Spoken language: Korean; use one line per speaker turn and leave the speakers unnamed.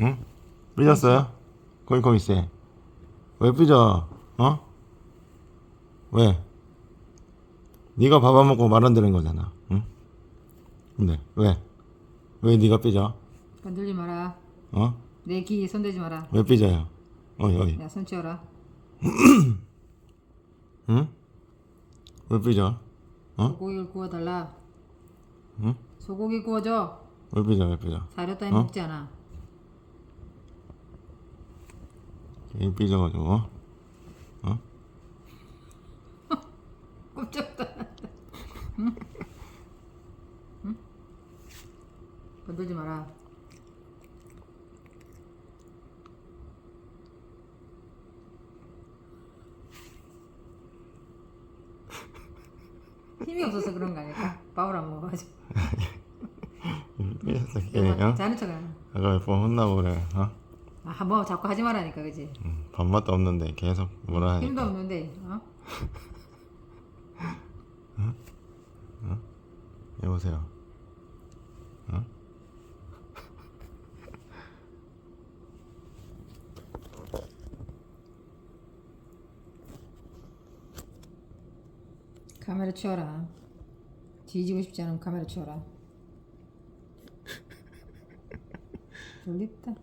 응? 삐졌어요? 거기 있어. 왜 삐져? 어? 왜? 네가 밥 안 먹고 말안 들은 거잖아. 응? 근데 왜? 왜 네가 삐져?
건들지 마라.
어?
내 귀에 손대지 마라.
왜 삐져요? 어이 어이.
야, 손 치워라.
응? 왜 삐져? 어?
소고기를 구워달라.
응?
소고기 구워줘.
왜 삐져? 왜 삐져?
사료 따위
어?
먹지 않아.
이 삐져가지고 어?
꼼짝도 안 한다. 응? 응? 건들지 마라. 힘이 없어서 그런 거 아닐까? 밥을 안 먹어가지고.
삐졌어 걔 어?
자는 척하네.
아까 몇 번 혼나고 그래 어?
아, 한번 자꾸 하지 말라니까, 그지?
응, 밥맛도 없는데 계속 뭐라 하니까
힘도 없는데, 어?
여보세요 어?
카메라 치워라. 뒤지고 싶지 않으면 카메라 치워라. 졸립다.